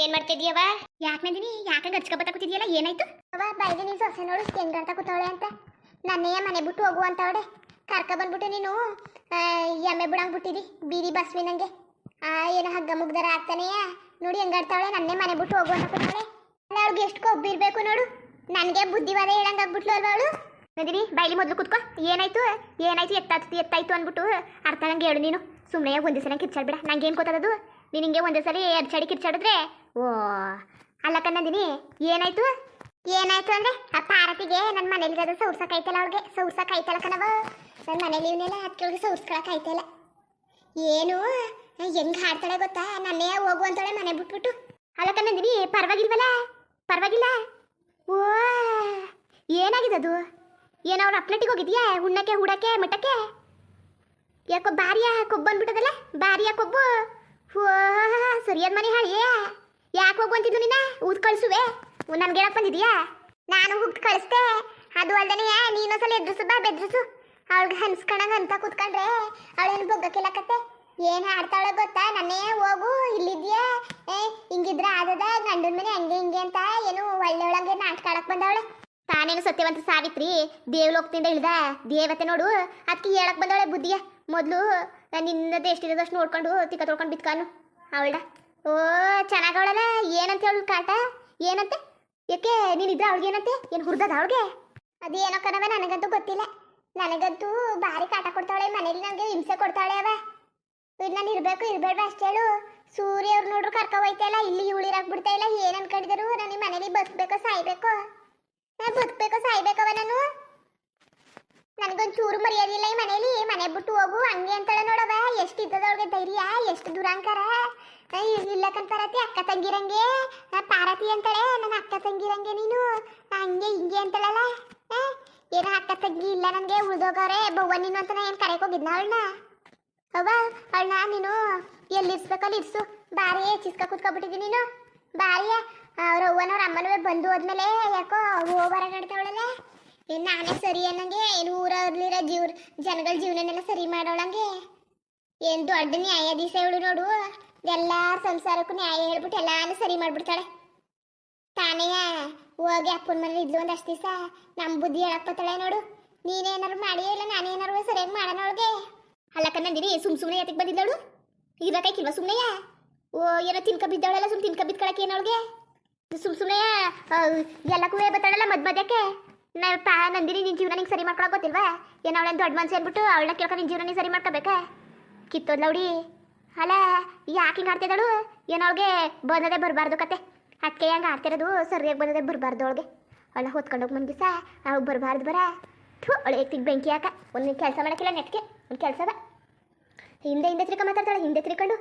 ಏನ್ ಮಾಡ್ತಿದ್ಯವ ಯಾಕೆ ನಂದಿನಿ? ಯಾಕೆ ಗಚ್ಕೋಬತ್ತ ಕೂತಿದ್ಯಲ್ಲ ಏನಾಯ್ತು? ಅವ ಬೈದಿನಿ ನೀನು ಸೊಸೆ ನೋಡು ಹೆಂಗಂತ ಕೂತವಳೆ ಅಂತ. ನನ್ನೆಯ ಮನೆ ಬಿಟ್ಟು ಹೋಗು ಅಂತವಳೆ ಕರ್ಕ ಬಂದ್ಬಿಟ್ಟು ನೀನು. ಆ, ಎಮ್ಮೆ ಬಿಡಂಗ್ ಬಿಟ್ಟಿದಿ ಬೀದಿ ಬಸ್ವಿ ನಂಗೆ. ಆ ಏನು ಹಗ್ಗ ಮುಗ್ದರ ಆಗ್ತಾನೆಯ. ನೋಡಿ ಹೆಂಗಾಡ್ತಾವಳೆ ನನ್ನೇ ಮನೆ ಬಿಟ್ಟು ಹೋಗು ಅಂತ ಕೂತವಳೆ. ಅವಳಿಗೆ ಅವ್ಳಿಗೆ ಎಷ್ಟು ಕೊಬ್ಬಿರ್ಬೇಕು ನೋಡು. ನನಗೆ ಬುದ್ಧಿವಾದ ಹೇಳಂಗ ಆಗ್ಬಿಟ್ಲು ಅಲ್ವಾ ಅವಳು? ನಂದಿನಿ ಬೈಲಿ ಮೊದ್ಲು ಕುತ್ಕೋ. ಏನಾಯ್ತು? ಏನಾಯ್ತು ಎತ್ತಾಯ್ತು ಎತ್ತಾಯ್ತು ಅಂದ್ಬಿಟ್ಟು ಅರ್ಥ ನಂಗೆ ಹೇಳು ನೀನು. ಸುಮ್ಮನೆ ಒಂದೇ ಸಲ ಕಿರ್ಚಾಡ್ಬೇಡ. ನಂಗೆ ಏನು ಗೊತ್ತದದು ನೀನು ಹಿಂಗೆ ಒಂದೇ ಸಲ ಎರಡು ಚಡಿ ಕಿರ್ಚಾಡಿದ್ರೆ ಓ, ಅಲ್ಲ ಕಣ್ಣದಿನಿ, ಏನಾಯ್ತು? ಏನಾಯ್ತು ಅಂದ್ರೆ ಆ ಪಾರತಿಗೆ ನನ್ನ ಮನೇಲಿ ಅದು ಸೌರ್ಸಕ್ ಅವ್ಳಿಗೆ. ಐತಲ್ಲ ಕಣವ ನನ್ನ ಮನೇಲಿ ಇವನ್ನೆಲ್ಲ ಅದಕ್ಕೆ ಐತಲ್ಲ ಏನು? ಹೆಂಗ್ ಹಾಡ್ತಾಳೆ ಗೊತ್ತಾ? ನನ್ನೇ ಹೋಗು ಅಂತಾಳೆ ಮನೆ ಬಿಟ್ಬಿಟ್ಟು. ಅಲ್ಲ ಕಣ್ಣದಿನಿ, ಪರವಾಗಿಲ್ವಲ್ಲ? ಪರವಾಗಿಲ್ಲ? ಓ ಏನಾಗಿದೆ ಅದು ಏನೋ ಅವ್ರ ಅಪ್ಲೆಟಿಗೆ ಹೋಗಿದ್ಯಾ? ಉಣ್ಣಕ್ಕೆ, ಹೂಡಕ್ಕೆ, ಮಟ್ಟಕ್ಕೆ? ಯಾಕೋ ಬಾರಿಯ ಕೊಬ್ಬು ಅಂದ್ಬಿಟ್ಟದಲ್ಲ? ಬಾರಿಯ ಕೊಬ್ಬು? ಓ, ಸರಿಯಾದ ಮನೆ ಹಾಳಿಯೇ ಯಾಕೆ ಹೋಗು ನಿನ್ನ? ಊದ್ ಕಳಿಸುವೆ. ನನ್ಗೆ ಹೇಳಕ್ ಬಂದಿದ್ಯಾ? ನಾನು ಹುಟ್ಟು ಕಳಿಸ್ದೆ. ಅದು ಅಲ್ದನೆ ನೀನು ಸಲ ಎದುರಿಸು ಬಾ, ಬೆದ್ರಿಸು. ಅವಳಿಗೆ ಹನ್ಸ್ಕೊಂಡಂಗ ಅಂತ ಕೂತ್ಕೊಂಡ್ರೆ ಅವಳೇನು ಬೊಗ್ಗಕ್ಕಿಲ್ಲಕತ್ತೆ? ಏನು ಆಡ್ತಾಳ ಗೊತ್ತಾ? ನನ್ನೇ ಹೋಗು, ಇಲ್ಲಿದ್ಯಾ? ಏ, ಹಿಂಗಿದ್ರೆ ಆದದ? ಗಂಡನ ಮನೆ ಹಂಗೆ ಹಿಂಗೆ ಅಂತ ಏನು ಒಳ್ಳೆ ಒಳಗೆ ನಾಟಕ ಆಡಕ್ ಬಂದವಳೆ. ತಾನೇನು ಸತ್ಯವಂತ ಸಾವಿತ್ರಿ? ದೇವಲೋಕದಿಂದ ಇಳ್ದ? ದೇವತೆ ನೋಡು. ಅದಕ್ಕೆ ಹೇಳಕ್ ಬಂದವಳೆ ಬುದ್ಧಿಯ ಮೊದಲು ನಿನ್ನದು ಎಷ್ಟಿರೋದಷ್ಟು ನೋಡ್ಕೊಂಡು ತಿಕ್ಕ ತೊಳ್ಕೊಂಡು ಬಿತ್ಕಾನು ಅವಳ ಓ ಚೆನ್ನಾಗವಳಲ್ಲ ಏನಂತ ಹೇಳು ಕಾಟ? ಏನಂತೆ? ಯಾಕೆ ನೀನಿದ್ರೆ ಅವಳಿಗೆ ಏನಂತೆ? ಏನು ಹುರ್ದದ ಅವಳಿಗೆ? ಅದೇನೋ ಕಣವ ನನಗಂತೂ ಗೊತ್ತಿಲ್ಲ. ನನಗಂತೂ ಭಾರಿ ಕಾಟ ಕೊಡ್ತಾಳೆ, ಮನೇಲಿ ನನಗೆ ಹಿಂಸೆ ಕೊಡ್ತಾಳೆ ಅವ. ನಾನು ಇರಬೇಕು ಇರ್ಬೇಡ ಅಷ್ಟೇ ಹೇಳು. ಸೂರ್ಯ ಅವ್ರು ನೋಡ್ರು ಕರ್ಕ ಹೋಯ್ತಲ್ಲ ಇಲ್ಲಿ ಉಳಿರಾಕ್ ಬಿಡ್ತಾ ಇಲ್ಲ, ಏನ್ ಅನ್ಕೊಂಡಿದ್ರು? ನನಗೆ ಮನೇಲಿ ಬದುಕಬೇಕೋ, ಸಾಯ್ಬೇಕು? ನಾನು ಬದುಕ್ಬೇಕೋ ಸಾಯ್ಬೇಕವ ನಾನು? ನನಗೊಂದು ಚೂರು ಮರ್ಯಾದಿಲ್ಲ ಈ ಮನೇಲಿ. ಮನೆ ಬಿಟ್ಟು ಹೋಗು, ಹಂಗೆ ಅಂತಾಳೆ ನೋಡವ ಎಷ್ಟು ಇದ್ದದವ್ರಿಗೆ ಧೈರ್ಯ, ಎಷ್ಟು ದುರಾಂಕಾರ. ಇಲ್ಲಕ್ಕಂತಾರತಿ ಅಕ್ಕ ತಂಗಿರಂಗೆ. ಪಾರತಿ ಅಂತಾಳೆ, ನನ್ನ ಅಕ್ಕ ತಂಗಿರಂಗೆ ನೀನು. ಹಂಗೆ ಹಿಂಗೆ ಅಂತಳಲ್ಲ. ಏನೋ ಅಕ್ಕ ತಂಗಿ ಇಲ್ಲ ನನಗೆ, ಉಳ್ದೋಗವ್ರೆ, ಬವ್ವ ನೀನು ಅಂತ ಏನು ಕರೆಯಕ್ ಹೋಗಿದ್ನ ಅವಳನ್ನ? ಅವ್ವ, ಅವಳನ್ನ ನೀನು ಎಲ್ಲಿರ್ಸ್ಬೇಕು ಅಲ್ಲಿ ಇರ್ಸು ಬಾರಿ ಚಿಸ್ಕ ಕುತ್ಕೊಬಿಟ್ಟಿದ್ದಿ ನೀನು. ಬಾರಿಯ ಅವ್ರ ಅವ್ವನವ್ರ ಅಮ್ಮನವೇ ಬಂದು ಹೋದ್ಮೇಲೆ ಯಾಕೋ ಓವರ ನಡ್ತಾವಳಲ್ಲ ಏನ್ ನಾನೇ ಸರಿ ಅನ್ನಂಗೆ, ಏನು ಊರಲ್ಲಿರೋ ಜೀವ್ರ ಜನಗಳ ಜೀವನನೆಲ್ಲ ಸರಿ ಮಾಡೋಳಂಗೆ ಏನ್ ದೊಡ್ಡ ನ್ಯಾಯಾಧೀಶ ಇವಳು ನೋಡು. ಎಲ್ಲ ಸಂಸಾರಕ್ಕೂ ನ್ಯಾಯ ಹೇಳ್ಬಿಟ್ಟು ಎಲ್ಲಾನು ಸರಿ ಮಾಡ್ಬಿಡ್ತಾಳೆ. ತಾನೇ ಹೋಗಿ ಅಪ್ಪನ ಮನೇಲಿ ಇದ್ಲು ಒಂದಷ್ಟು ದಿವಸ. ನಮ್ಮ ಬುದ್ಧಿ ಹೇಳಕ್ಕೆ ಬತ್ತಾಳೆ ನೋಡು. ನೀನೇನಾರು ಮಾಡಿ ಇಲ್ಲ ನಾನೇನಾರು ಸರಿಯಾಗಿ ಮಾಡೋಣ ಅವಳಿಗೆ. ಅಲ್ಲಕ್ಕ ನಂದಿನಿ, ಸುಮ್ ಸುಮ್ಮನೆ ಎತ್ತಿಗೆ ಬಂದಿದ್ದವಳು ಇರ್ಬೇಕಾಯ್ಕಿಲ್ವ ಸುಮ್ಮನೆಯ ಓ, ಏನೋ ತಿನ್ಕ ಬಿದ್ದವಳೆಲ್ಲ ಸುಮ್ ತಿನ್ಕ ಬಿದ್ಕೊಳಕ್ಕೆ ಏನವಳಿಗೆ ಸುಮ್ ಸುಮ್ಮನೆ ಎಲ್ಲಕ್ಕೂ ಬತ್ತಾಳಲ್ಲ ಮದ್ ಮದ್ಯಕ್ಕೆ? ನಾ, ಪಾ, ನಂದಿನಿ ನಿನ್ ಜೀವನ ನಿಂಗೆ ಸರಿ ಮಾಡ್ಕೊಳಕ್ ಗೊತ್ತಿಲ್ವಾ? ಏನೋ ದೊಡ್ಡ ಮನ್ಸು ಅಂದ್ಬಿಟ್ಟು ಅವಳನ್ನ ಕೇಳ್ಕೊಂಡು ನಿನ್ ಜೀವನ ನೀನು ಸರಿ ಮಾಡ್ಕೋಬೇಕಾ? ಕಿತ್ತೋದ್ಲ ಹುಡಿ? ಅಲ್ಲ ಯಾಕೆ ಹಿಂಗೆ ಆಡ್ತಿದ್ದಳು? ಏನೋ ಅವಳಿಗೆ ಬಂದದೆ ಬರಬಾರ್ದು ಕತೆ. ಅದಕ್ಕೆ ಹೆಂಗೆ ಆಡ್ತಿರೋದು? ಸರಿಯಾಗಿ ಬಂದದೆ ಬರಬಾರ್ದು ಅವಳಿಗೆ. ಅವಳ ಹೊತ್ಕೊಂಡೋಗಿ ಮುಂದೆ ದಿವಸ ಅವ್ಳು ಬರಬಾರ್ದು ಬರ. ಥೂ, ಅವಳು ಎತ್ತಿಗೆ ಬೆಂಕಿ ಹಾಕ. ಒಂದು ಕೆಲಸ ಮಾಡೋಕ್ಕಿಲ್ಲ ನೆಟ್ಗೆ, ಒಂದು ಕೆಲಸದ ಹಿಂದೆ ಹಿಂದೆ ತಿರ್ಕ ಮಾತಾಡ್ತಾಳೆ, ಹಿಂದೆ ತಿರ್ಕೊಂಡು.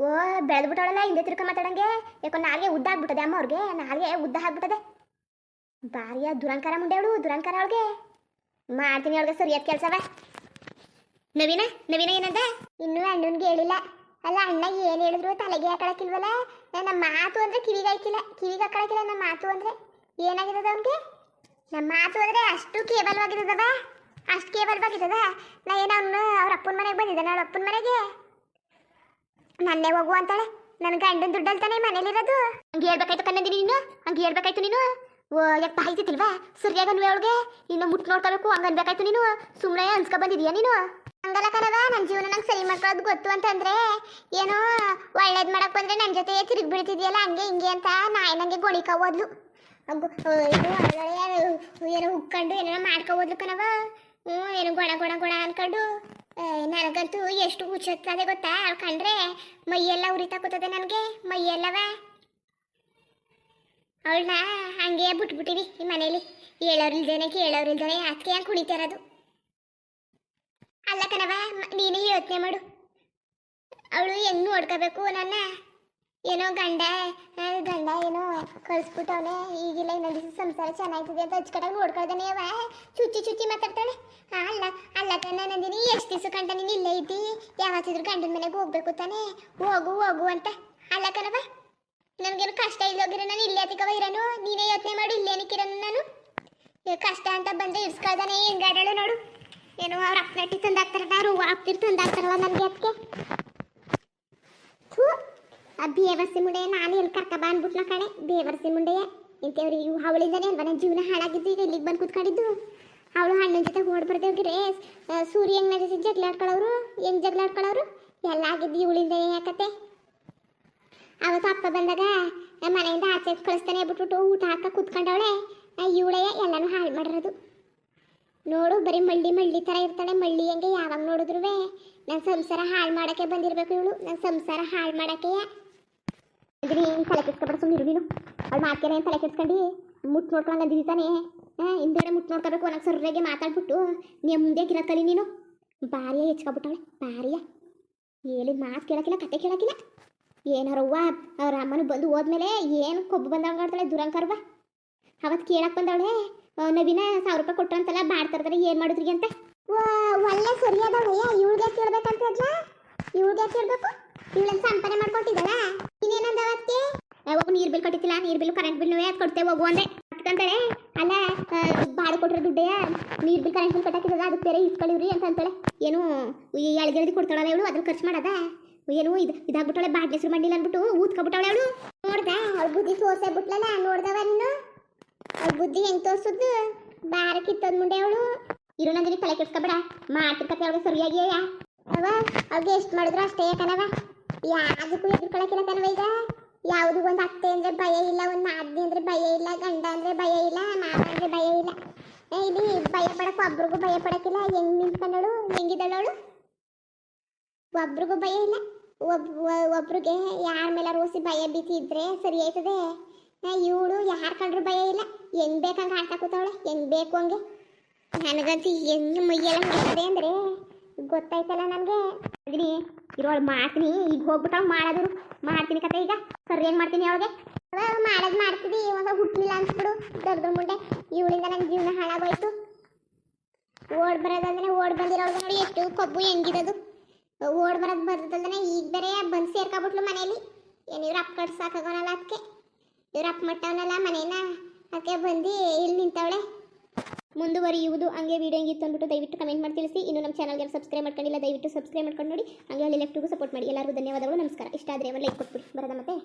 ಓ, ಬೆಳೆದ್ಬಿಟ್ಟವಳಲ್ಲ, ಹಿಂದೆ ತಿರ್ಕ ಮಾತಾಡಂಗೆ. ಯಾಕೋ ನಾಲ್ಗೆ ಉದ್ದ ಆಗ್ಬಿಟ್ಟದೆ ಅಮ್ಮ ಅವ್ರಿಗೆ, ನಾಲ್ಗೆ ಉದ್ದ ಆಗ್ಬಿಟ್ಟದೆ. ಭಾರಿಯ ದುರಂಕಾರ ಮುಂಡೆ ಅವಳು, ದುರಂಕಾರ ಅವಳಿಗೆ. ಮಾಡ್ತೀನಿ ಅವಳಿಗೆ, ಸರಿಯಾದ ಕೆಲಸವ ನವೀನ ನವೀನ ಏನಂದ? ಇನ್ನೂ ಅಣ್ಣನ್ಗೆ ಹೇಳಿಲ್ಲ. ಅಲ್ಲ ಅಣ್ಣ ಏನು ಹೇಳಿದ್ರು ತಲೆಗೆ ಹಾಕೊಳಕ್ಕಿಲ್ವಲ್ಲ? ನಮ್ಮ ಮಾತು ಅಂದ್ರೆ ಕಿವಿಗೆ ಹಾಕಿಲ್ಲ. ಕಿವಿಗೆ ಹಾಕೊಳಕ್ಕಿಲ್ಲ ನಮ್ಮ ಮಾತು ಅಂದ್ರೆ. ಏನಾಗಿದೆ ಅವನಿಗೆ? ನಮ್ಮ ಮಾತು ಅಂದ್ರೆ ಅಷ್ಟು ಕೇಬಲ್ವಾಗಿರೋದವ ಅಷ್ಟು ಕೇಬಲ್ವಾಗಿರೋದ ನಾ ಏನೋ ಅವನು, ಅವ್ರ ಅಪ್ಪನ ಮನೆಗೆ ಬಂದಿದ್ದಾನೆ ಅವ್ರ ಅಪ್ಪನ ಮನೆಗೆ? ನನ್ನೇ ಹೋಗು ಅಂತಾಳೆ. ನನ್ನ ಗಂಡನ ದುಡ್ಡಲ್ಲಿ ತಾನೇ ಮನೇಲಿರೋದು. ಹಂಗೆ ಹೇಳ್ಬೇಕಾಯ್ತು ಕನ್ನಂದಿನಿ ನೀನು? ಹಂಗೆ ಹೇಳ್ಬೇಕಾಯ್ತು ನೀನು? ಓ, ಯಾಕೆ ಬಾಯ್ತಿಲ್ವಾ ಸರಿಯಾಗಿ ಅನ್ವೆ ಅವಳಿಗೆ? ಇನ್ನು ಮುಟ್ಟು ನೋಡ್ಕೋಬೇಕು, ಹಂಗೆ ನೀನು? ಸುಮ್ಮನೆ ಅನ್ಸ್ಕೊ ಬಂದಿದೀಯ ನೀನು? ಹಂಗಲ್ಲ ಕಣವ ನನ್ನ ಜೀವನ ನಂಗೆ ಸರಿ ಮಾಡ್ಕೊಳ್ಳೋದು ಗೊತ್ತು ಅಂತಂದ್ರೆ, ಏನೋ ಒಳ್ಳೇದ್ ಮಾಡಕ್ ಬಂದ್ರೆ ನನ್ನ ಜೊತೆ ತಿರುಗಿ ಬಿಡ್ತಿದ್ಯಲ್ಲ, ಹಂಗೆ ಹಿಂಗೆ ಅಂತ ನಾಯಿ ನಂಗೆ ಇದು ಒಳಗಡೆ ಏನೋ ಉಕ್ಕೊಂಡು ಏನೇನೋ ಮಾಡ್ಕೊ ಕಣವ ಹ್ಞೂ, ಏನೋ ಗೊಣ ಗೊಣ ಗೊಣ ಅನ್ಕೊಂಡು. ನನಗಂತೂ ಎಷ್ಟು ಹುಚ್ಚತ್ತದೆ ಗೊತ್ತಾ? ಅವ್ಳು ಕಂಡ್ರೆ ಮೈಯೆಲ್ಲ ಉರಿತಾ ಕೂತದೆ ನನಗೆ, ಮೈಯೆಲ್ಲವ. ಅವಳನ್ನ ಹಂಗೆ ಬಿಟ್ಬಿಟ್ಟಿವಿ ಈ ಮನೇಲಿ. ಹೇಳೋರಿಲ್ದೇನೆ ಕೇಳೋರಿಲ್ದೇನೆ ಅದಕ್ಕೆ ಹಂಗೆ ಕುಣಿತಾ ಅಲ್ಲ ಕಣವ ನೀನೇ ಯೋಚನೆ ಮಾಡು. ಅವಳು ಹೆಂಗ್ ನೋಡ್ಕೋಬೇಕು ನನ್ನ? ಏನೋ ಗಂಡ ಗಂಡ ಏನೋ ಕಳಿಸ್ಬಿಟ್ಟವನೆ. ಈಗಿಲ್ಲ ಇನ್ನೊಂದು ದಿವಸ ಸಂಸಾರ ಚೆನ್ನಾಗ್ತದೆ ಅಂತ ಅಚ್ಚಕಟಾಗಿ ನೋಡ್ಕೊಳ್ದಾನೆ ಅವ ಚುಚ್ಚಿ ಚುಚ್ಚಿ ಮಾತಾಡ್ತಾಳೆ. ಅಲ್ಲ ಅಲ್ಲ ಕಣ ನಂದಿನಿ, ಎಷ್ಟು ದಿವಸ ಕಂಡ ನೀನು ಇಲ್ಲೇ ಇದ್ದಿ? ಯಾವತ್ತಿದ್ರು ಗಂಡನ ಮನೆಗೆ ಹೋಗ್ಬೇಕು ತಾನೆ? ಹೋಗು ಹೋಗು ಅಂತ. ಅಲ್ಲ ಕಣವ ನನಗೇನು ಕಷ್ಟ ಇಲ್ಲೋಗಿರೋ ನಾನು ಇಲ್ಲೇ ಅತಿಕವ ಇರೋನು? ನೀನೇ ಯೋಚನೆ ಮಾಡು ಇಲ್ಲೇನಕ್ಕಿರೋನು ನಾನು. ಕಷ್ಟ ಅಂತ ಬಂದ್ರೆ ಇರ್ಸ್ಕೊಳ್ದಾನೆ ಹೆಂಗಾಡಳು ನೋಡು. ಏನು ಅವ್ರ ಅಪ್ಪನಟ್ಟಿ ತಂದಾಕ್ತಾರ ಅವ್ರು ಅಪ್ತಿರ್ ತಂದಾಕ್ತಾರಲ್ಲ ನನಗೆ ಅದಕ್ಕೆ. ಥೂ, ಆ ಬೇವರ್ಸಿ ಮುಂಡೆ ನಾನು ಎಲ್ಲಿ ಕರ್ಕ ಬಂದ್ಬಿಟ್ನ ಕಣೆ ಬೇವರ್ಸಿ ಮುಂಡೆಯೇ. ಇಂಥವ್ರಿ ಇವು ಅವಳಿಂದನೇ ಅಲ್ವಾ ನನ್ನ ಜೀವನ ಹಾಳಾಗಿದ್ದು, ಈಗ ಇಲ್ಲಿಗೆ ಬಂದು ಕೂತ್ಕೊಂಡಿದ್ದು. ಅವಳು ಹಣ್ಣಿನ ಜೊತೆ ಓಡ್ ಬರ್ದೇವ್ಗಿರೆ ಸೂರ್ಯ ಹೆಂಗ್ ನನ್ನ ಜೊತೆ ಜಗಳ ಆಡ್ಕೊಳ್ಳೋರು ಹೆಂಗ್ ಜಗಳ ಆಡ್ಕೊಳ್ಳೋರು ಎಲ್ಲ ಆಗಿದ್ದು ಇವಳಿಂದನೇ ಯಾಕತ್ತೆ? ಅವತ್ತು ಅಪ್ಪ ಬಂದಾಗ ಮನೆಯಿಂದ ಆಚೆ ಕಳಿಸ್ತಾನೆ ಬಿಟ್ಬಿಟ್ಟು ಊಟ ಹಾಕ ಕೂತ್ಕೊಂಡವಳೆ ಇವಳೇ ಎಲ್ಲನೂ ಹಾಳು ಮಾಡಿರೋದು. ನೋಡು, ಬರೀ ಮಳ್ಳಿ ಮಳ್ಳಿ ಥರ ಇರ್ತಾಳೆ. ಮಳ್ಳಿ ಹಂಗೆ ಯಾವಾಗ ನೋಡಿದ್ರು ನನ್ನ ಸಂಸಾರ ಹಾಳು ಮಾಡಕ್ಕೆ ಬಂದಿರಬೇಕು ಇವಳು. ನನ್ನ ಸಂಸಾರ ಹಾಳು ಮಾಡಕ್ಕೆ. ಏನು ತಲೆ ಕೆಡ್ಸ್ಕೊಬೇಡ ಸುಮ್ಮನೆ ನೀನು. ಅವಳು ಮಾತ್ಕೇನೆ ತಲೆ ಕೆಡ್ಸ್ಕೊಂಡು. ಮುಟ್ಟು ನೋಡ್ಕೊಂಡು ಅಂದಿದ್ದಿ ತಾನೆ. ಹಾಂ ಹಿಂದ್ಗಡೆ ಮುಟ್ಟು ನೋಡ್ಕೋಬೇಕು ಅನ್ನೋ ಸರ್ರಿಗೆ ಮಾತಾಡ್ಬಿಟ್ಟು ನೆಮ್ಮದಿ ಗಿರತ್ತಲಿ ನೀನು. ಭಾರಿಯ ಹೆಚ್ಕೊಬಿಟ್ಟವಳೆ, ಭಾರಿಯ. ಹೇಳಿದ ಮಾತು ಕೇಳಕ್ಕಿಲ್ಲ ಕತೆ ಕೇಳಕ್ಕಿಲ್ಲ ಏನಾರವ್ವ ಅವ್ರ ಅಮ್ಮನ ಬಂದು ಹೋದ್ಮೇಲೆ ಏನು ಕೊಬ್ಬು ಬಂದಾಗ ಮಾಡ್ತಾಳೆ ದುರಂಕರ್ವ? ಅವತ್ತು ಕೇಳಕ್ಕೆ ಬಂದವಳೆ. ನವೀನ ಸಾವಿರ ರೂಪಾಯಿ ಕೊಟ್ಟಂತಲ್ಲ ಬಾಡ್ತಾರ್ದ್ರೆ ಏನು ಮಾಡಿದ್ರಿ ಅಂತ? ಒಳ್ಳೆ ಸರಿಯಾದವಯ್ಯ ಇವಳಿಗೆ ಕೇಳ್ಬೇಕಂತ ಇವಳಿಗೆ ಕೇಳ್ಬೇಕು ಇವಳನ್ನ ಸಂಪಾದನೆ ಮಾಡ್ಕೊಟ್ಟಿದ್ದಾಳ? ಇನ್ನೇನಂದ ಅವತ್ತಿ ಹೋಗು, ನೀರು ಬಿಲ್ ಕಟ್ಟಿತ್ತಿಲ್ಲ, ನೀರು ಬಿಲ್ ಕರೆಂಟ್ ಬಿಲ್ ಅದು ಕೊಡ್ತೇವೆ ಹೋಗು ಅಂದೆ ಅದ್ಕಂತಾಳೆ ಅಲ್ಲ ಬಾಡಿ ಕೊಟ್ಟಿರೋ ದುಡ್ಡೆಯ ನೀರು ಬಿಲ್ ಕರೆಂಟ್ ಬಿಲ್ ಕಟ್ಟಾಕಿದ್ದದ ಅದಕ್ಕೆ ಬೇರೆ ಇಸ್ಕೊಳ್ಳಿವ್ರಿ ಅಂತ ಏನು, ಈ ಎಳ್ಗೆಳ್ದಿ ಕೊಡ್ತಾಳಲ್ಲ ಇವಳು ಅದ್ರ ಖರ್ಚು ಮಾಡದ? ಏನು, ಇದು ಇದಾಗ್ಬಿಟ್ಟಾಳೆ ಬಾಡ್ಲಿ ಹೆಸರು ಮಾಡಿಲ್ಲ ಅಂದ್ಬಿಟ್ಟು ಊದ್ಕೊಬಿಟ್ಟಾಳೆ ಅವಳು. ನೋಡ್ದ, ಅವ್ಳ ಬುದ್ಧಿ ಸೋಸೆ ಬಿಟ್ಲಲ್ಲ, ನೋಡ್ದವ ನೀನು? ಅವ್ಳ ಬುದ್ಧಿ ಹೆಂಗ್ ತೋರ್ಸುದ್? ಬಾರಕಿತ್ತದ ಮುಂಡೆ ಅವಳು. ಇರು ನಂದಿನಿ ತಲೆ ಕೆಡ್ಸ್ಕೊಬೇಡ. ಮಾತುಕತೆ ಅವಳಿಗೆ ಸರಿಯಾಗಿ ಅವ ಅವ್ಗೆ ಎಷ್ಟು ಮಾಡಿದ್ರು ಅಷ್ಟೇ ಕಣವ. ಯಾವುದಕ್ಕೂ ಎದುರ್ಕೊಳಕಿಲ್ಲ ಕಣವ ಈಗ. ಯಾವುದು ಒಂದು ಅತ್ತೆ ಅಂದ್ರೆ ಭಯ ಇಲ್ಲ, ಒಂದು ನಾದ್ನಿ ಅಂದ್ರೆ ಭಯ ಇಲ್ಲ, ಗಂಡ ಅಂದ್ರೆ ಭಯ ಇಲ್ಲ, ಮಾವ ಅಂದ್ರೆ ಭಯ ಇಲ್ಲ. ಇಲ್ಲಿ ಭಯ ಪಡಕ್ ಒಬ್ರಿಗೂ ಭಯ ಪಡಕಿಲ್ಲ. ಹೆಂಗ್ ನಿಂತ್ಕೊಂಡಳು ಹೆಂಗಿದ್ದಳು ಒಬ್ರಿಗೂ ಭಯ ಇಲ್ಲ. ಒಬ್ ಒಬ್ರಿಗೆ ಯಾರ ಮೇಲೆ ರೋಸಿ ಭಯ ಭೀತಿ ಇದ್ರೆ ಸರಿ ಆಯ್ತದೆ. ಇವಳು ಯಾರು ಕಂಡ್ರು ಭಯ ಇಲ್ಲ. ಹೆಂಗ್ ಬೇಕಂಗೆ ಆಡ್ತಾ ಕೂತವಳೆ? ಹೆಂಗ್ ಬೇಕು ಹಂಗೆ? ನನಗಂತೂ ಹೆಂಗ್ ಮೈಯೆಲ್ಲ ಮಾಡ್ತದೆ ಅಂದ್ರೆ ಗೊತ್ತಾಯ್ತಲ್ಲ ನನಗೆ. ಅದೀನಿ ಇರೋಳು ಮಾಡ್ತೀನಿ. ಈಗ ಹೋಗ್ಬಿಟ್ಟು ಮಾಡೋದು ಮಾಡ್ತೀನಿ ಕತೆ ಈಗ. ಸರಿಯಾಗಿ ಮಾಡ್ತೀನಿ ಅವಳಿಗೆ ಮಾಡೋದು ಮಾಡ್ತೀವಿ ಇವಾಗ ಹುಟ್ಟಲಿಲ್ಲ ಅನ್ಸ್ಬಿಡು. ದೊಡ್ಡ ಮುಂಡೆ. ಇವಳಿಂದ ನನ್ನ ಜೀವನ ಹಾಳಾಗೋಯ್ತು. ಓಡ್ ಬರೋದಂದ್ರೆ ಓಡ್ ಬಂದಿರೋಳ್ಗೆ ನೋಡಿ ಎಷ್ಟು ಕೊಬ್ಬು ಹೆಂಗಿರೋದು ಓಡ್ ಬರೋದು ಬರ್ತದಲ್ದನೆ ಈಗ ಬೇರೆ ಬಂದು ಸೇರ್ಕೊಬಿಟ್ಲು ಮನೇಲಿ. ಏನಿದ್ರು ಅಪ್ಪ ಕಟ್ಸಾಕಾಗೋನಲ್ಲ ಅದಕ್ಕೆ ಇವ್ರ ಅಪ್ಪ ಮಟ್ಟವನಲ್ಲ ಮನೇನ? ಅದಕ್ಕೆ ಬಂದು ಇಲ್ಲಿ ನಿಂತವಳೆ. ಮುಂದುವರಿಯುವುದು ಹಂಗೆ ವೀಡಿಯೋ ಹೆಂಗಿತ್ತು ಅಂದ್ಬಿಟ್ಟು ದಯವಿಟ್ಟು ಕಮೆಂಟ್ ಮಾಡಿ ತಿಳಿಸಿ. ಇನ್ನು ನಮ್ಮ ಚಾನಲ್ಗೆ ಸಬ್ಸ್ಕ್ರೈಬ್ ಮಾಡ್ಕೊಂಡಿಲ್ಲ, ದಯವಿಟ್ಟು ಸಬ್ಸ್ಕ್ರೈಬ್ ಮಾಡ್ಕೊಂಡು ನೋಡಿ. ಹಂಗೆ ಲೆಫ್ಟಿಗೂ ಸಪೋರ್ಟ್ ಮಾಡಿ. ಎಲ್ಲರಿಗೂ ಧನ್ಯವಾದಗಳು, ನಮಸ್ಕಾರ. ಇಷ್ಟ ಆದರೆ ಲೈಕ್ ಕೊಟ್ಬಿಡಿ. ಬರೋದ ಮತ್ತೆ.